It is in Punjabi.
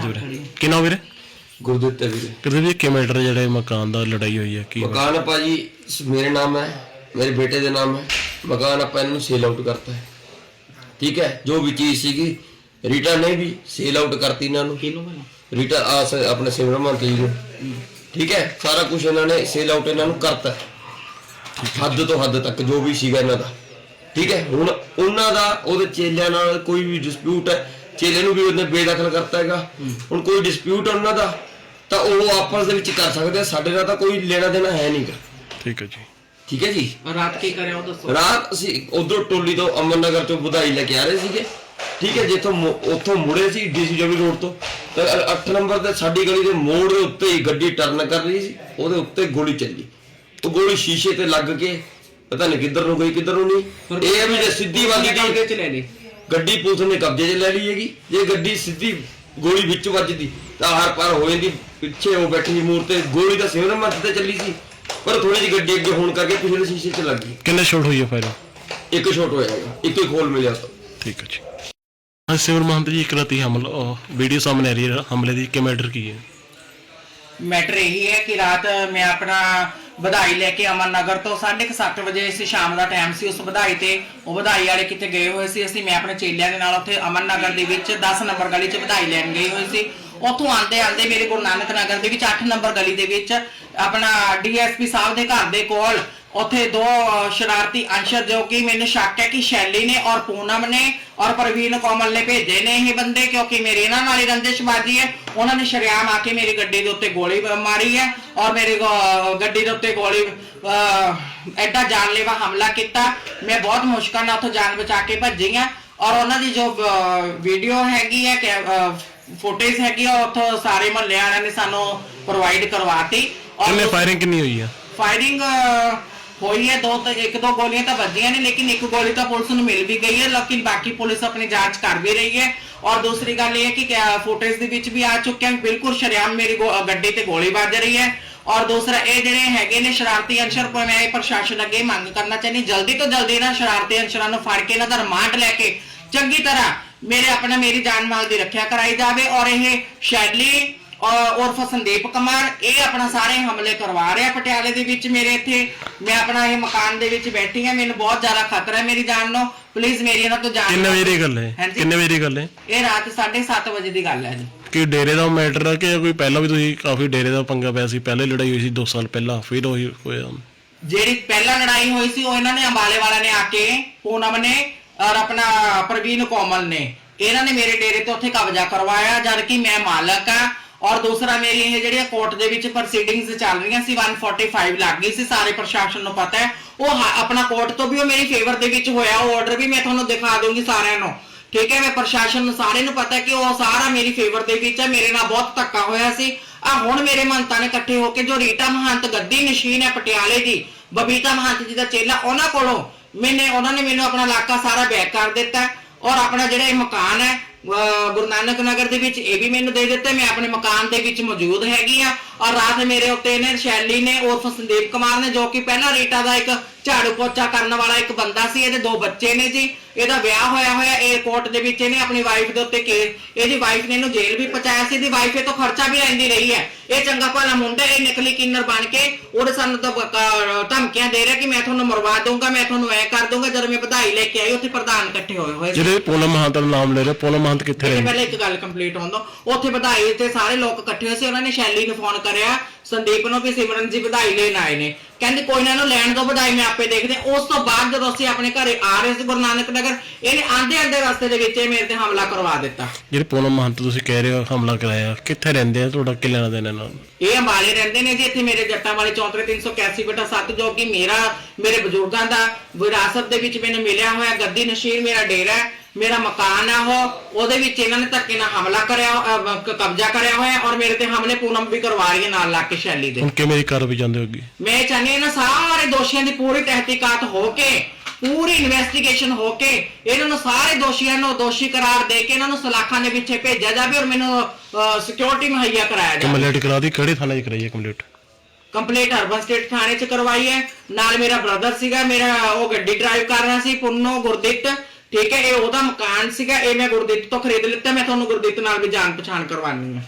ਗੁਰਦੇਵ ਵੀਰੇ ਕੀ ਨਾਮ ਵੀਰੇ? ਗੁਰਦਿੱਤ ਹੈ ਵੀਰੇ। ਗੁਰਦੇਵ ਜੀ ਕਿਵੇਂ ਮੀਟਰ ਜਿਹੜੇ ਮਕਾਨ ਦਾ ਲੜਾਈ ਹੋਈ ਹੈ ਕੀ? ਮਕਾਨ ਆਪਾਂ ਜੀ ਸ- ਮੇਰੇ ਨਾਮ ਹੈ ਮੇਰੇ ਬੇਟੇ ਦੇ ਨਾਮ ਹੈ। ਮਕਾਨ ਆਪਾਂ ਇਹਨਾਂ ਨੂੰ ਸੇਲ ਆਊਟ ਕਰਤਾ ਹੈ। ਠੀਕ ਹੈ ਜੋ ਵੀ ਚੀਜ਼ ਸੀਗੀ ਰੀਟਾ ਨੇ ਵੀ ਸੇਲ ਆਊਟ ਕਰਤੀ ਇਹਨਾਂ ਨੂੰ। ਕਿਹਨੂੰ ਬਣਾ ਰੀਟਾ ਆ ਸ- ਆਪਣੇ ਸਿਮਰਮਨ ਜੀ ਨੂੰ। ਠੀਕ ਹੈ ਸਾਰਾ ਕੁਝ ਇਹਨਾਂ ਨੇ ਸੇਲ ਆਊਟ ਇਹਨਾਂ ਨੂੰ ਕਰਤਾ ਹੱਦ ਤੋਂ ਹੱਦ ਤੱਕ ਜੋ ਵੀ ਸੀਗਾ ਇਹਨਾਂ ਦਾ। ਠੀਕ ਹੈ ਹੁਣ ਉਹਨਾਂ ਦਾ ਉਹਦੇ ਚੇਲਿਆਂ ਨਾਲ ਕੋਈ ਵੀ ਡਿਸਪਿਊਟ ਹੈ ਚੇਲੇ ਨੂੰ ਵੀ ਉਹਨੇ ਬੇਦਖਲ ਕਰਤਾ ਹੈਗਾ। ਹੁਣ ਕੋਈ ਡਿਸਪਿਊਟ ਉਹਨਾਂ ਦਾ ਤਾਂ ਉਹ ਆਪਸ ਦੇ ਵਿੱਚ ਕਰ ਸਕਦੇ ਆ। ਸਾਡੇ ਨਾਲ ਤਾਂ ਕੋਈ ਲੈਣਾ ਦੇਣਾ ਹੈ ਨਹੀਂਗਾ ਠੀਕ ਹੈ ਜੀ। ਠੀਕ ਹੈ ਜੀ? ਰਾਤ ਕੀ ਕਰਿਆ ਉਹ ਦੱਸੋ। ਰਾਤ ਅਸੀਂ ਉਧਰ ਟੋਲੀ ਤੋਂ ਅਮਨ ਨਗਰ ਤੋਂ ਵਧਾਈ ਲੈ ਕੇ ਆ ਰਹੇ ਸੀਗੇ। ਠੀਕ ਹੈ ਜਿੱਥੋਂ ਮੁ- ਉੱਥੋਂ ਮੁੜੇ ਸੀ ਡੀਸੀਡਬਲਯੂ ਰੋਡ ਤੋਂ। ਤੇ 8 ਨੰਬਰ ਤੇ ਸਾਡੀ ਗਲੀ ਦੇ ਮੋੜ ਦੇ ਉੱਤੇ ਹੀ ਗੱਡੀ ਟਰਨ ਕਰ ਰਹੀ ਸੀ। ਉਹਦੇ ਉੱਤੇ ਗੋਲੀ ਚੱਲੀ। ਉਹ ਗੋਲੀ ਸ਼ੀਸ਼ੇ ਤੇ ਲੱਗ ਕੇ ਪਤਾ ਨਹੀਂ ਕਿੱਧਰ ਨੂੰ ਗਈ ਕਿੱਧਰ ਨੂੰ ਨਹੀਂ। ਇਹ ਵੀ ਜੇ ਸਿੱਧੀ ਕਿੰਨੇ ਗਈ ਚ ਲੈ ਲਈ ਗੱਡੀ ਪੁਲਿਸ ਨੇ ਕਬਜ਼ੇ 'ਚ ਲੈ ਲਈ ਹੈਗੀ। ਜੇ ਗੱਡੀ ਸਿੱਧੀ ਗੋਲੀ ਵਿੱਚ ਵੱਜਦੀ ਤਾਂ ਹਰ ਪਾਰ ਹੋ ਜਾਂਦੀ ਪਿੱਛੇ ਉਹ ਬੈਠੀ ਮੂਰ ਤੇ ਗੋਲੀ ਤਾਂ ਸਿਵਨ ਮੱਤ ਤੇ ਚੱਲੀ ਸੀ ਪਰ ਥੋੜੀ ਜਿਹੀ ਗੱਡੀ ਅੱਗੇ ਹੋਣ ਕਰਕੇ ਪਿਛਲੇ ਸ਼ੀਸ਼ੇ 'ਚ ਲੱਗ ਗਈ। ਕਿੰਨੇ ਸ਼ਾਟ ਹੋਈ ਹੈ ਫਾਇਰ ਇੱਕ ਸ਼ਾਟ ਹੋਇਆ ਹੈਗਾ ਇੱਕ ਹੀ ਖੋਲ ਮਿਲਿਆ ਤਾਂ। ਠੀਕ ਹੈ ਜੀ। ਹਾਂ ਸਿਮਰ ਮਹੰਤ ਜੀ ਇੱਕ ਰਾਤੀ ਹਮਲਾ ਵੀਡੀਓ ਸਾਹਮਣੇ ਆ ਰਹੀ ਹੈ ਹਮਲੇ ਦੀ ਕਿਵੇਂ ਮੈਟਰ ਕੀ ਹੈ? ਮੈਟਰ ਇਹੀ ਹੈ ਕਿ ਰਾਤ ਮੈਂ ਆਪਣਾ ਵਧਾਈ ਲੈ ਕੇ ਅਮਨ ਨਗਰ ਤੋਂ 7:30 ਵਜੇ ਸੀ ਸ਼ਾਮ ਦਾ ਟਾਈਮ ਸੀ, ਉਸ ਵਧਾਈ ਤੇ ਉਹ ਵਧਾਈ ਵਾਲੇ ਕਿਤੇ ਗਏ ਹੋਏ ਸੀ। ਅਸੀਂ ਮੈਂ ਆਪਣੇ ਚੇਲਿਆਂ ਦੇ ਨਾਲ ਉੱਥੇ ਅਮਨ ਨਗਰ ਦੇ ਵਿੱਚ 10 ਨੰਬਰ ਗਲੀ 'ਚ ਵਧਾਈ ਲੈਣ ਗਏ ਹੋਏ ਸੀ। ਉੱਥੋਂ ਆਂਦੇ ਆਂਦੇ ਮੇਰੇ ਗੁਰੂ ਨਾਨਕ ਨਗਰ ਦੇ ਵਿੱਚ 8 ਨੰਬਰ ਗਲੀ ਦੇ ਵਿੱਚ ਆਪਣਾ ਡੀਐਸਪੀ ਸਾਹਿਬ ਦੇ ਘਰ ਦੇ ਕੋਲ ਉੱਥੇ ਦੋ ਸ਼ਰਾਰਤੀ ਅੰਸ਼ਰ ਜੋ ਕਿ ਮੈਨੂੰ ਸ਼ੱਕ ਹੈ ਕਿ ਸ਼ੈਲੀ ਨੇ ਔਰ ਪੂਨਮ ਨੇ ਔਰ ਪ੍ਰਵੀਨ ਕੋਮਲ ਨੇ ਭੇਜੇ ਨੇ ਇਹ ਬੰਦੇ ਕਿਉਂਕਿ ਮੇਰੇ ਇਹਨਾਂ ਨਾਲ ਹੀ ਰੰਜਿਸ਼ਬਾਜੀ ਹੈ। ਉਹਨਾਂ ਨੇ ਸ਼ਰੇਆਮ ਆ ਕੇ ਮੇਰੀ ਗੱਡੀ ਦੇ ਉੱਤੇ ਗੋਲੀ ਮਾਰੀ ਹੈ ਔਰ ਮੇਰੀ ਗੱਡੀ ਦੇ ਉੱਤੇ ਗੋਲੀ ਐਡਾ ਜਾਨਲੇਵਾ ਹਮਲਾ ਕੀਤਾ। ਮੈਂ ਬਹੁਤ ਮੁਸ਼ਕਲ ਨਾਲ ਉੱਥੋਂ ਜਾਨ ਬਚਾ ਕੇ ਭੱਜੀ ਹਾਂ ਔਰ ਉਹਨਾਂ ਦੀ ਜੋ ਵੀਡੀਓ ਹੈਗੀ ਹੈ ਕਿ ਫੁਟੇਜ ਹੈਗੀ ਆ ਉੱਥੋਂ ਸਾਰੇ ਮਹੱਲੇ ਵਾਲਿਆਂ ਨੇ ਸਾਨੂੰ ਪ੍ਰੋਵਾਈਡ ਕਰਵਾਤੀ। ਕਿੰਨੇ ਫਾਇਰਿੰਗ ਕਿੰਨੀ ਹੋਈ ਹੈ ਫਾਇਰਿੰਗ ਹੋਈ ਹੈ ਦੋ ਤੇ, ਇੱਕ ਦੋ ਗੋਲੀਆਂ ਤਾਂ ਵੱਜੀਆਂ ਨੇ, ਲੇਕਿਨ ਇੱਕ ਗੋਲੀ ਤਾਂ ਪੁਲਿਸ ਨੂੰ ਮਿਲ ਵੀ ਗਈ ਹੈ, ਲੇਕਿਨ ਬਾਕੀ ਪੁਲਿਸ ਆਪਣੀ ਜਾਂਚ ਕਰ ਵੀ ਰਹੀ ਹੈ। ਔਰ ਦੂਸਰੀ ਗੱਲ ਇਹ ਹੈ ਕਿ ਫੁਟੇਜ ਦੇ ਵਿੱਚ ਵੀ ਆ ਚੁੱਕਿਆ ਬਿਲਕੁਲ ਸ਼ਰੇਆਮ ਮੇਰੀ ਗੱਡੀ ਤੇ ਗੋਲੀ ਵੱਜ ਰਹੀ ਹੈ। ਔਰ ਦੂਸਰਾ, ਇਹ ਜਿਹੜੇ ਹੈਗੇ ਨੇ ਸ਼ਰਾਰਤੀ ਅੰਸ਼ਰ ਪਰ ਮੈਂ ਇਹ ਪ੍ਰਸ਼ਾਸਨ ਅੱਗੇ ਮੰਗ ਕਰਨਾ ਚਾਹੁੰਦੀ ਜਲਦੀ ਤੋਂ ਜਲਦੀ ਇਹਨਾਂ ਸ਼ਰਾਰਤੀ ਅੰਸ਼ਰਾਂ ਨੂੰ ਫੜ ਕੇ ਇਹਨਾਂ ਦਾ ਰਿਮਾਂਡ ਲੈ ਕੇ ਚੰਗੀ ਤਰ੍ਹਾਂ ਮੇਰੇ ਆਪਣਾ, ਮੇਰੀ ਜਾਨ ਮਾਲ ਦੀ ਰੱਖਿਆ ਕਰਾਈ ਜਾਵੇ। ਔਰ ਇਹ ਸ਼ੈਲੀ ਔਰ ਸੰਦੀਪ ਕੁਮਾਰ ਇਹ ਆਪਣਾ ਸਾਰੇ ਹਮਲੇ ਕਰਵਾ ਰਿਹਾ ਪਟਿਆਲੇ ਦੇ ਵਿੱਚ ਮੇਰੇ ਇੱਥੇ। ਮੈਂ ਆਪਣਾ ਇਹ ਮਕਾਨ ਦੇ ਵਿੱਚ ਬੈਠੀ ਹਾਂ ਮੈਨੂੰ ਬਹੁਤ ਜ਼ਿਆਦਾ ਖਤਰਾ ਹੈ ਮੇਰੀ ਜਾਨ ਨੂੰ। ਪਲੀਜ਼ ਮੇਰੀ ਇਹਨਾਂ ਤੋਂ ਜਾਨ ਕਿੰਨੇ ਵਜੇ ਦੀ ਗੱਲ ਹੈ? ਹਾਂਜੀ। ਕਿੰਨੇ ਵਜੇ ਦੀ ਗੱਲ ਹੈ? ਇਹ ਰਾਤ 7:30 ਵਜੇ ਦੀ ਗੱਲ ਹੈ ਜੀ। ਕਿ ਡੇਰੇ ਦਾ ਮੈਟਰ ਹੈ ਕਿ ਕੋਈ ਪਹਿਲਾਂ ਵੀ ਤੁਸੀਂ ਕਾਫੀ ਡੇਰੇ ਦਾ ਪੰਗਾ ਪਿਆ ਸੀ ਪਹਿਲੇ ਲੜਾਈ ਹੋਈ ਸੀ 2 ਸਾਲ ਪਹਿਲਾਂ ਫਿਰ ਉਹੀ ਹੋਇਆ ਜਿਹੜੀ ਪਹਿਲਾਂ ਲੜਾਈ ਹੋਈ ਸੀ ਉਹ ਇਹਨਾਂ ਨੇ ਅੰਬਾਲੇ ਵਾਲਿਆਂ ਨੇ ਆ ਕੇ ਪੂਨਮ ਨੇ ਔਰ ਆਪਣਾ ਪ੍ਰਵੀਨ ਕੋਮਲ ਨੇ। ਇਹਨਾਂ ਨੇ ਮੇਰੇ ਡੇਰੇ ਤੇ ਉੱਥੇ ਕਬਜ਼ਾ ਕਰਵਾਇਆ ਜਦ ਕਿ ਮੈਂ ਮਾਲਕ ਆ। ਔਰ ਦੂਸਰਾ ਮੇਰੀ ਇਹ ਜਿਹੜੀਆਂ ਕੋਰਟ ਦੇ ਵਿੱਚ ਪ੍ਰੋਸੀਡਿੰਗਸ ਚੱਲ ਰਹੀਆਂ ਸੀ 145 ਲੱਗ ਗਈ ਸੀ, ਸਾਰੇ ਪ੍ਰਸ਼ਾਸਨ ਨੂੰ ਪਤਾ ਹੈ। ਉਹ ਆਪਣਾ ਕੋਰਟ ਤੋਂ ਵੀ ਉਹ ਮੇਰੀ ਫੇਵਰ ਦੇ ਵਿੱਚ ਹੋਇਆ, ਉਹ ਆਰਡਰ ਵੀ ਮੈਂ ਤੁਹਾਨੂੰ ਦਿਖਾ ਦੂੰਗੀ ਸਾਰਿਆਂ ਨੂੰ। ਠੀਕ ਹੈ, ਮੈਂ ਪ੍ਰਸ਼ਾਸਨ ਨੂੰ ਸਾਰੇ ਨੂੰ ਪਤਾ ਕਿ ਉਹ ਸਾਰਾ ਮੇਰੀ ਫੇਵਰ ਦੇ ਵਿੱਚ ਹੈ, ਮੇਰੇ ਨਾਲ ਬਹੁਤ ਧੱਕਾ ਹੋਇਆ ਸੀ। ਆ ਹੁਣ ਮੇਰੇ ਮੰਤਾਂ ਨੇ ਇਕੱਠੇ ਹੋ ਕੇ ਜੋ ਰੀਟਾ ਮਹੰਤ ਗੱਦੀ ਨਸ਼ੀਨ ਹੈ ਪਟਿਆਲੇ ਦੀ, ਬਬੀਤਾ ਮਹੰਤ ਜੀ ਦਾ ਚੇਲਾ, ਉਹਨਾਂ ਕੋਲੋਂ ਮੈਨੇ, ਉਹਨਾਂ ਨੇ ਮੈਨੂੰ ਆਪਣਾ ਇਲਾਕਾ ਸਾਰਾ ਬੈਕ ਕਰ ਦਿੱਤਾ ਔਰ ਆਪਣਾ ਜਿਹੜਾ ਇਹ ਮਕਾਨ ਹੈ ਗੁਰੂ ਨਾਨਕ ਨਗਰ ਦੇ ਵਿੱਚ ਇਹ ਵੀ ਮੈਨੂੰ ਦੇ ਦਿੱਤੇ, ਮੈਂ ਆਪਣੇ ਮਕਾਨ ਦੇ ਵਿੱਚ ਮੌਜੂਦ ਹੈਗੀ ਆ ਔਰ ਰਾਤ ਮੇਰੇ ਉੱਤੇ ਇਹਨੇ ਸ਼ੈਲੀ ਨੇ ਉਰਫ ਸੰਦੀਪ ਕੁਮਾਰ ਨੇ, ਜੋ ਕਿ ਪਹਿਲਾਂ ਰੀਟਾ ਦਾ ਇੱਕ ਝਾੜੂ ਪੋਚਾ ਕਰਨ ਵਾਲਾ ਇੱਕ ਬੰਦਾ ਸੀ, ਇਹਦੇ ਦੋ ਬੱਚੇ ਨੇ ਜੀ। ਇਹਦਾ ਵਿਆਹ ਹੋਇਆ ਹੋਇਆ 에어ਪੋਰਟ ਦੇ ਵਿੱਚ ਇਹਨੇ ਆਪਣੀ ਵਾਈਫ ਦੇ ਉੱਤੇ ਕੇ ਇਹਦੀ ਵਾਈਫ ਨੇ ਇਹਨੂੰ ਜੇਲ੍ਹ ਵੀ ਪਹੁੰਚਾਇਆ ਸੀ, ਇਹਦੀ ਵਾਈਫ ਇਹ ਤੋਂ ਖਰਚਾ ਵੀ ਲੈਂਦੀ ਰਹੀ ਹੈ। ਇਹ ਚੰਗਾ ਭਲਾ ਮੁੰਡਾ, ਇਹ ਨਕਲੀ ਕਿੰਨਰ ਬਣ ਕੇ ਉਹਦੇ ਸਾਨੂੰ ਧਮਕੀਆਂ ਦੇ ਰਿਹਾ ਕਿ ਮੈਂ ਤੁਹਾਨੂੰ ਮਰਵਾ ਦੂੰਗਾ ਮੈਂ ਤੁਹਾਨੂੰ ਐ ਕਰ ਦੂੰਗਾ ਜਦੋਂ ਮੈਂ ਵਧਾਈ ਲੈ ਕੇ ਆਈ, ਉੱਥੇ ਪ੍ਰਧਾਨ ਇਕੱਠੇ ਹੋਏ ਹੋਏ ਜਿਹੜੇ ਪੂਨਮ ਮਹੰਤ ਨਾਮ ਲੈ ਰਹੇ ਪੂਨਮ ਮਹੰਤ ਕਿੱਥੇ ਇਹ ਰਹਿੰਦੇ? ਪਹਿਲਾਂ ਇੱਕ ਗੱਲ ਕੰਪਲੀਟ ਹੋਣ ਦੋ। ਉੱਥੇ ਵਧਾਈ ਤੇ ਸਾਰੇ ਲੋਕ ਇਕੱਠੇ ਹੋਏ ਸੀ ਉਹਨਾਂ ਨੇ ਸ਼ੈਲੀ ਨੂੰ ਫੋਨ ਕਰਿਆ ਸੰਦੀਪ ਨੂੰ ਵੀ ਸਿਮਰਨ ਜੀ ਵਧਾਈ ਲੈਣ ਆਏ ਨੇ। ਕਹਿੰਦੇ ਕੋਈ ਨਾ ਇਹਨੂੰ ਲੈਣ ਦੋ ਵਧਾਈ ਮੈਂ ਆਪੇ ਦੇਖਦੇ ਉਸ ਤੋਂ ਬਾਅਦ ਜਦੋਂ ਅਸੀਂ ਆਪਣੇ ਘਰੇ ਆ ਰਹੇ ਸੀ ਗੁਰੂ ਨਾਨਕ ਨਗਰ ਇਹਨੇ ਆਂਦੇ ਆਂਦੇ ਰਸਤੇ ਦੇ ਵਿੱਚ ਇਹ ਮੇਰੇ ਤੇ ਹਮਲਾ ਕਰਵਾ ਦਿੱਤਾ। ਜਿਹੜੇ ਪੂਨਮ ਮਹੰਤ ਤੁਸੀਂ ਕਹਿ ਰਹੇ ਹੋ ਹਮਲਾ ਕਰਾਇਆ ਕਿੱਥੇ ਰਹਿੰਦੇ ਆ ਤੁਹਾਡਾ ਕੀ ਲੈਣਾ ਦੇਣਾ ਨਾਲ ਇਹ ਅੰਬਾਲੇ ਰਹਿੰਦੇ ਨੇ ਜੀ ਇੱਥੇ ਮੇਰੇ ਜੱਟਾਂ ਵਾਲੇ ਚੌਂਤਰੇ 381 ਬਟਾ 7 ਜੋ ਕਿ ਮੇਰਾ ਮੇਰੇ ਬਜ਼ੁਰਗਾਂ ਦਾ ਵਿਰਾਸਤ ਦੇ ਵਿੱਚ ਮੈਨੂੰ ਮਿਲਿਆ ਹੋਇਆ ਗੱਦੀ ਨਸ਼ੀਰ ਮੇਰਾ ਡੇਰਾ ਹੈ। ਮੇਰਾ ਮਕਾਨ ਆ ਉਹ ਉਹਦੇ ਵਿੱਚ ਇਹਨਾਂ ਨੇ ਧੱਕੇ ਨਾਲ ਹਮਲਾ ਕਰਿਆ ਅਹ, ਕ- ਕਬਜ਼ਾ ਕਰਿਆ ਹੋਇਆ ਔਰ ਮੇਰੇ ਤੇ ਹਮਲੇ ਪੂਨਮ ਵੀ ਕਰਵਾ ਰਹੀ ਹੈ ਨਾਲ ਲੱਗ ਕੇ ਸ਼ੈਲੀ ਦੇ। ਹੁਣ ਕਿਵੇਂ ਦੀ ਕਾਰਵਾਈ ਜਾਂਦੇ ਹੋਗੀ? ਮੈਂ ਚਾਹੁੰਦੀ ਹਾਂ ਇਹਨਾਂ ਸਾਰੇ ਦੋਸ਼ੀਆਂ ਦੀ ਪੂਰੀ ਤਹਿਕੀਕਾਤ ਹੋ ਕੇ ਪੂਰੀ ਇਨਵੈਸਟੀਗੇਸ਼ਨ ਹੋ ਕੇ ਇਹਨਾਂ ਨੂੰ ਸਾਰੇ ਦੋਸ਼ੀਆਂ ਨੂੰ ਦੋਸ਼ੀ ਕਰਾਰ ਦੇ ਕੇ ਇਹਨਾਂ ਨੂੰ ਸਲਾਖਾਂ ਦੇ ਪਿੱਛੇ ਭੇਜਿਆ ਜਾਵੇ ਔਰ ਮੈਨੂੰ ਸਿਕਿਉਰਿਟੀ ਮੁਹੱਈਆ ਕਰਾਇਆ ਜਾਵੇ। ਕੰਪਲੀਟ ਕਰਾ ਦੀ ਕਿਹੜੇ ਥਾਣੇ 'ਚ ਕਰਾਈ ਹੈ ਕੰਪਲੀਟ? ਕੰਪਲੀਟ ਅਰਬਨ ਸਟੇਟ ਥਾਣੇ 'ਚ ਕਰਵਾਈ ਹੈ। ਨਾਲ ਮੇਰਾ ਬ੍ਰਦਰ ਸੀਗਾ ਮੇਰਾ ਉਹ ਗੱਡੀ ਡਰਾਈਵ ਕਰ ਰਿਹਾ ਸੀ ਪੁੰਨੋ ਗੁਰਦਿੱਤ। ਠੀਕ ਹੈ, ਇਹ ਉਹਦਾ ਮਕਾਨ ਸੀਗਾ, ਇਹ ਮੈਂ ਗੁਰਦੀਪ ਤੋਂ ਖਰੀਦ ਲਿੱਤਾ, ਮੈਂ ਤੁਹਾਨੂੰ ਗੁਰਦੀਪ ਨਾਲ ਵੀ ਜਾਣ ਪਛਾਣ ਕਰਵਾਉਣੀ ਹੈ